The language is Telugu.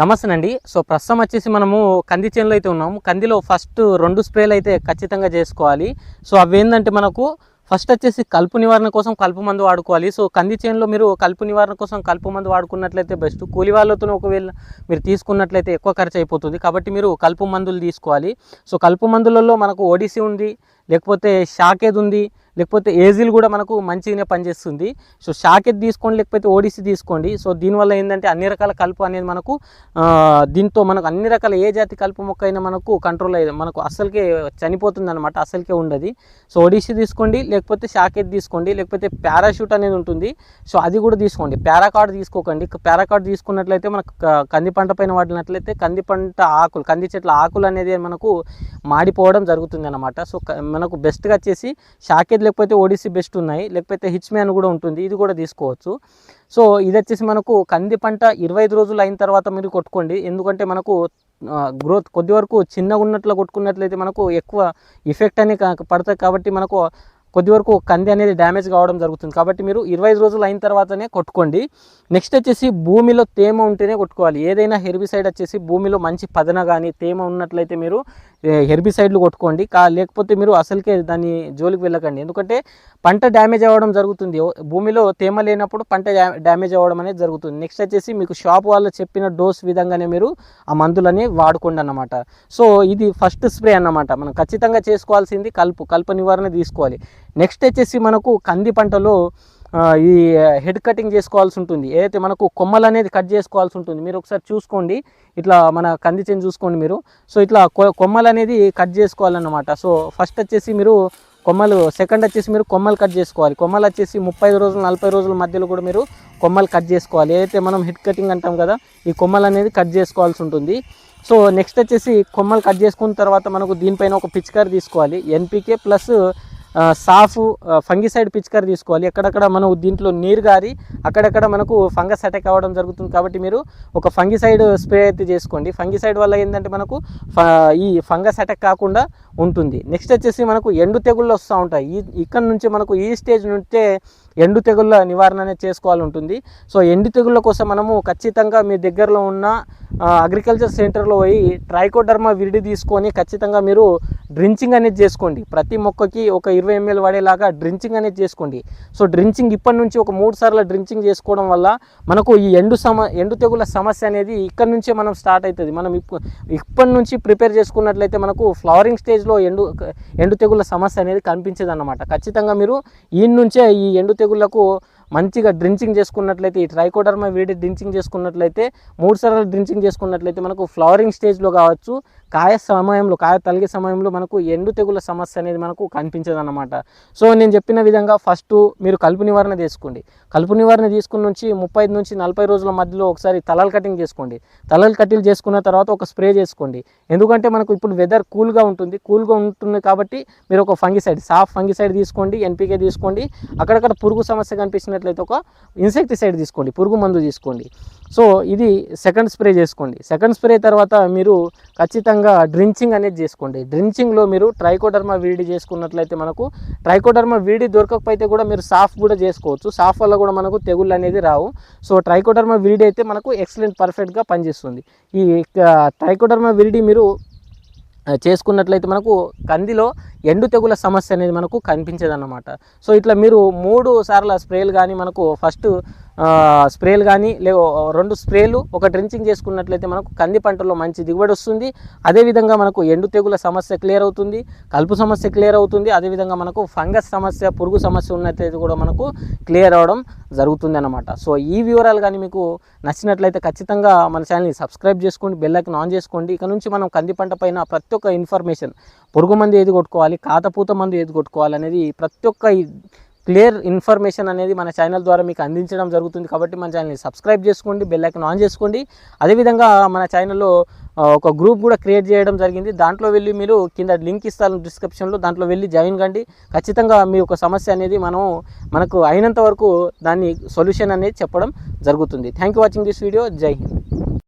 నమస్తే అండి సో ప్రస్తుతం వచ్చేసి మనము కంది చేనులో అయితే ఉన్నాము. కందిలో ఫస్ట్ రెండు స్ప్రేలు అయితే ఖచ్చితంగా చేసుకోవాలి. సో అవి ఏంటంటే మనకు ఫస్ట్ వచ్చేసి కలుపు నివారణ కోసం కలుపు మందు వాడుకోవాలి. సో కంది చేనులో మీరు కలుపు నివారణ కోసం కలుపు మందు వాడుకున్నట్లయితే బెస్ట్. కూలి వాళ్ళతో ఒకవేళ మీరు తీసుకున్నట్లయితే ఎక్కువ ఖర్చు అయిపోతుంది. కాబట్టి మీరు కలుపు మందులు తీసుకోవాలి. సో కలుపు మందులలో మనకు ఓడిసి ఉంది. లేకపోతే షాకేద్ ఉంది? లేకపోతే ఏజిల్ కూడా మనకు మంచిగానే పనిచేస్తుంది. సో షాకెట్ తీసుకోండి లేకపోతే ఓడిసి తీసుకోండి. సో దీనివల్ల ఏంటంటే అన్ని రకాల కలుపు అనేది మనకు దీంతో మనకు అన్ని రకాల ఏ జాతి కలుపు మొక్క అయినా మనకు కంట్రోల్ అయ్యేది. మనకు అసలుకే చనిపోతుంది అనమాట అసలుకే ఉండదు. సో ఒడిసి తీసుకోండి లేకపోతే షాకెట్ తీసుకోండి లేకపోతే పారాషూట్ అనేది ఉంటుంది. సో అది కూడా తీసుకోండి. పారాకార్డ్ తీసుకోకండి. పారాకార్డ్ తీసుకున్నట్లయితే మనకు కంది పంట పైన వాడినట్లయితే కంది పంట ఆకులు కంది చెట్ల ఆకులు అనేది మనకు మాడిపోవడం జరుగుతుంది అనమాట సో క- మనకు బెస్ట్గా వచ్చేసి షాకేద్ లేకపోతే ఓడిసి బెస్ట్ ఉన్నాయి. లేకపోతే హిచ్మ్యాన్ కూడా ఉంటుంది. ఇది కూడా తీసుకోవచ్చు. సో ఇది వచ్చేసి మనకు కంది పంట ఇరవై ఐదు రోజులు అయిన తర్వాత మీరు కొట్టుకోండి. ఎందుకంటే మనకు గ్రోత్ కొద్ది వరకు చిన్నగా ఉన్నట్లు కొట్టుకున్నట్లయితే మనకు ఎక్కువ ఎఫెక్ట్ అనేది పడుతుంది కాబట్టి మనకు కొద్ది వరకు కంది అనేది డ్యామేజ్ కావడం జరుగుతుంది. కాబట్టి మీరు ఇరవై ఐదు రోజులు అయిన తర్వాతనే కొట్టుకోండి. నెక్స్ట్ వచ్చేసి భూమిలో తేమ ఉంటేనే కొట్టుకోవాలి. ఏదైనా హెర్బిసైడ్ వచ్చేసి భూమిలో మంచి పదన కానీ తేమ ఉన్నట్లయితే మీరు హెర్బిసైడ్లు కొట్టుకోండి. కా లేకపోతే మీరు అసలుకే దాన్ని జోలికి వెళ్ళకండి. ఎందుకంటే పంట డ్యామేజ్ అవ్వడం జరుగుతుంది. భూమిలో తేమ లేనప్పుడు పంట డ్యా- డ్యామేజ్ అవ్వడం అనేది జరుగుతుంది. నెక్స్ట్ వచ్చేసి మీకు షాప్ వాళ్ళు చెప్పిన డోస్ విధంగానే మీరు ఆ మందులని వాడుకోండి అన్నమాట. సో ఇది ఫస్ట్ స్ప్రే అన్నమాట. మనం ఖచ్చితంగా చేసుకోవాల్సింది కలుపు కలుపు నివారణ తీసుకోవాలి. నెక్స్ట్ వచ్చేసి మనకు కంది పంటలో ఈ హెడ్ కటింగ్ చేసుకోవాల్సి ఉంటుంది. ఏదైతే మనకు కొమ్మలు అనేది కట్ చేసుకోవాల్సి ఉంటుంది మీరు ఒకసారి చూసుకోండి. ఇట్లా మన కంది చేను చూసుకోండి మీరు. సో ఇట్లా కొ- కొమ్మలు అనేది కట్ చేసుకోవాలన్నమాట. సో ఫస్ట్ వచ్చేసి మీరు కొమ్మలు సెకండ్ వచ్చేసి మీరు కొమ్మలు కట్ చేసుకోవాలి. కొమ్మలు వచ్చేసి ముప్పై రోజులు నలభై రోజుల మధ్యలో కూడా మీరు కొమ్మలు కట్ చేసుకోవాలి. ఏదైతే మనం హెడ్ కటింగ్ అంటాం కదా ఈ కొమ్మలు అనేది కట్ చేసుకోవాల్సి ఉంటుంది. సో నెక్స్ట్ వచ్చేసి కొమ్మలు కట్ చేసుకున్న తర్వాత మనకు దీనిపైన ఒక పిచికారి తీసుకోవాలి. ఎన్పికే ప్లస్ సాఫ్ ఫంగిసైడ్ పిచికారి తీసుకోవాలి. ఎక్కడక్కడ మనం దీంట్లో నీరు గారి అక్కడక్కడ మనకు ఫంగస్ అటాక్ అవ్వడం జరుగుతుంది కాబట్టి మీరు ఒక ఫంగిసైడ్ స్ప్రే అయితే చేసుకోండి. ఫంగిసైడ్ వల్ల ఏంటంటే మనకు ఫ- ఈ ఫంగస్ అటాక్ కాకుండా ఉంటుంది. నెక్స్ట్ వచ్చేసి మనకు ఎండు తెగుళ్ళు వస్తూ ఉంటాయి. ఈ ఇక్కడ నుంచి మనకు ఈ స్టేజ్ నుంచే ఎండు తెగుళ్ళ నివారణ అనేది చేసుకోవాలి ఉంటుంది. సో ఎండు తెగుళ్ళ కోసం మనము ఖచ్చితంగా మీ దగ్గరలో ఉన్న అగ్రికల్చర్ సెంటర్లో పోయి ట్రైకోడర్మా విరిడి తీసుకొని ఖచ్చితంగా మీరు డ్రించింగ్ అనేది చేసుకోండి. ప్రతి మొక్కకి ఒక ఇరవై ఎంఎల్ పడేలాగా డ్రించింగ్ అనేది చేసుకోండి. సో డ్రించింగ్ ఇప్పటి నుంచి ఒక మూడు సార్లు డ్రించింగ్ చేసుకోవడం వల్ల మనకు ఈ ఎండు సమ ఎండు తెగుల సమస్య అనేది ఇక్కడ నుంచే మనం స్టార్ట్ అవుతుంది మనం ఇప్పటి నుంచి ప్రిపేర్ చేసుకున్నట్లయితే మనకు ఫ్లవరింగ్ స్టేజ్లో ఎండు ఎండు తెగుల సమస్య అనేది కనిపించదన్నమాట. ఖచ్చితంగా మీరు ఈ నుంచే ఈ ఎండు తెగుళ్ళకు మంచిగా డ్రించింగ్ చేసుకున్నట్లయితే ఈ ట్రైకోడర్మా వీడి డ్రించింగ్ చేసుకున్నట్లయితే మూడు సార్లు డ్రించింగ్ చేసుకున్నట్లయితే మనకు ఫ్లవరింగ్ స్టేజ్లో కావచ్చు కాయ సమయంలో కాయ తలిగే సమయంలో మనకు ఎండు తెగుల సమస్య అనేది మనకు కనిపించదు అన్నమాట సో నేను చెప్పిన విధంగా ఫస్ట్ మీరు కలుపు నివారణ తీసుకోండి. కలుపు నివారణ తీసుకున్న నుంచి ముప్పై నుంచి నలభై రోజుల మధ్యలో ఒకసారి తలలు కటింగ్ చేసుకోండి. తలలు కటింగ్ చేసుకున్న తర్వాత ఒక స్ప్రే చేసుకోండి. ఎందుకంటే మనకు ఇప్పుడు వెదర్ కూల్గా ఉంటుంది. కూల్గా ఉంటుంది కాబట్టి మీరు ఒక ఫంగిసైడ్ సాఫ్ ఫంగిసైడ్ తీసుకోండి ఎన్పికే తీసుకోండి. అక్కడక్కడ పురుగు సమస్య తీసుకున్నట్లయితే ఒక ఇన్సెక్టిసైడ్ తీసుకోండి పురుగు మందు తీసుకోండి. సో ఇది సెకండ్ స్ప్రే చేసుకోండి. సెకండ్ స్ప్రే తర్వాత మీరు ఖచ్చితంగా డ్రించింగ్ అనేది చేసుకోండి. డ్రించింగ్లో మీరు ట్రైకోడర్మా వీడి చేసుకున్నట్లయితే మనకు ట్రైకోడర్మా వీడి దొరకకపోతే కూడా మీరు సాఫ్ కూడా చేసుకోవచ్చు. సాఫ్ వల్ల కూడా మనకు తెగుళ్ళు అనేది రావు. సో ట్రైకోడర్మా వీడి అయితే మనకు ఎక్సలెంట్ పర్ఫెక్ట్గా పనిచేస్తుంది. ఈ ట్రైకోడర్మా వీడి మీరు చేసుకున్నట్లయితే మనకు కందిలో ఎండు తెగుల సమస్య అనేది మనకు కనిపించదన్నమాట. సో ఇట్లా మీరు మూడు సార్ల స్ప్రేలు కానీ మనకు ఫస్ట్ స్ప్రేలు కానీ లే రెండు స్ప్రేలు ఒక డ్రించింగ్ చేసుకున్నట్లయితే మనకు కంది పంటలో మంచి దిగుబడి వస్తుంది. అదేవిధంగా మనకు ఎండు తెగుల సమస్య క్లియర్ అవుతుంది కలుపు సమస్య క్లియర్ అవుతుంది. అదేవిధంగా మనకు ఫంగస్ సమస్య పురుగు సమస్య ఉన్నట్లయితే కూడా మనకు క్లియర్ అవడం జరుగుతుంది అనమాట సో ఈ వివరాలు కానీ మీకు నచ్చినట్లయితే ఖచ్చితంగా మన ఛానల్ని సబ్స్క్రైబ్ చేసుకోండి బెల్లైకన్ ఆన్ చేసుకోండి. ఇక నుంచి మనం కంది పంట పైన ప్రతి ఒక్క ఇన్ఫర్మేషన్ పురుగు మందు ఏది కొట్టుకోవాలి కాతపూత మందు ఏది కొట్టుకోవాలి అనేది ప్రతి ఒక్క క్లియర్ ఇన్ఫర్మేషన్ అనేది మన ఛానల్ ద్వారా మీకు అందించడం జరుగుతుంది కాబట్టి మన ఛానల్ని సబ్స్క్రైబ్ చేసుకోండి బెల్ ఐకన్ ఆన్ చేసుకోండి. అదేవిధంగా మన ఛానల్లో ఒక గ్రూప్ కూడా క్రియేట్ చేయడం జరిగింది. దాంట్లో వెళ్ళి మీరు కింద లింక్ ఇస్తాను డిస్క్రిప్షన్లో దాంట్లో వెళ్ళి జాయిన్ కండి. ఖచ్చితంగా మీ యొక్క సమస్య అనేది మనం మనకు అయినంత వరకు దాన్ని సొల్యూషన్ అనేది చెప్పడం జరుగుతుంది. Thank you watching this video జై హింద్